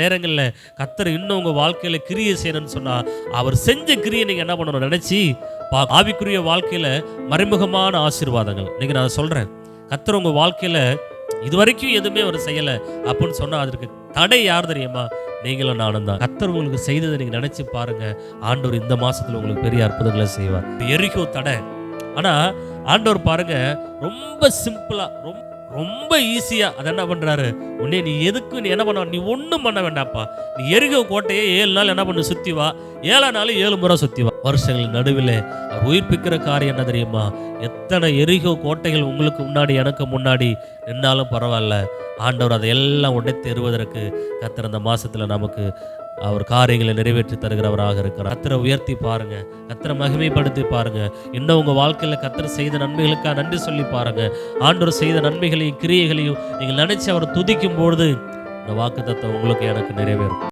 நேரங்களில் கத்தர் இன்னும் உங்கள் வாழ்க்கையில் கிரியை செய்யணும்னு சொன்னால் அவர் செஞ்ச கிரியை நீங்கள் என்ன பண்ணணும் நினச்சி பா ஆவிக்குரிய வாழ்க்கையில் மறைமுகமான ஆசீர்வாதங்கள். நீங்கள் நான் சொல்கிறேன் கத்தர் உங்கள் வாழ்க்கையில் இது வரைக்கும் எதுவுமே அவர் செய்யலை அப்படின்னு சொன்னால் அதற்கு தடை யார் தெரியுமா? நீங்களும் நானும் தான். கத்தர் உங்களுக்கு செய்ததை நீங்கள் நினச்சி பாருங்க. ஆண்டவர் இந்த மாசத்துல உங்களுக்கு பெரிய அற்புதங்களை செய்வார். எரிக்கோ தடை. ஆனால் ஆண்டவர் பாருங்க ரொம்ப சிம்பிளாக ரொம்ப ரொம்ப ஈஸியாக அதை என்ன பண்ணுறாரு உடனே நீ எதுக்கு நீ என்ன பண்ண நீ ஒன்றும் பண்ண வேண்டாம்ப்பா. நீ எரிகோ கோட்டையை ஏழு நாள் என்ன பண்ணு? சுற்றி வா. ஏழா நாள் ஏழு முறை சுற்றி வா. வருஷங்கள் நடுவில் அவர் உயிர்ப்பிக்கிற காரியம் என்ன தெரியுமா? எத்தனை எரிகோ கோட்டைகள் உங்களுக்கு முன்னாடி எனக்கு முன்னாடி நின்னாலும் பரவாயில்ல. ஆண்டவர் அதை எல்லாம் உடைத்து எறுவதற்கு கத்திர அந்த மாதத்தில் நமக்கு அவர் காரியங்களை நிறைவேற்றி தருகிறவராக இருக்கிறார். கத்தரை உயர்த்தி பாருங்க. கத்தரை மகிமைப்படுத்தி பாருங்க. இன்னும் உங்க வாழ்க்கையில கத்தரை செய்த நன்மைகளுக்காக நன்றி சொல்லி பாருங்க. ஆண்டவர் செய்த நன்மைகளையும் கிரியைகளையும் நீங்கள் நினைச்சு அவர் துதிக்கும் பொழுது இந்த வாக்கு உங்களுக்கு எனக்கு நிறைவேறும்.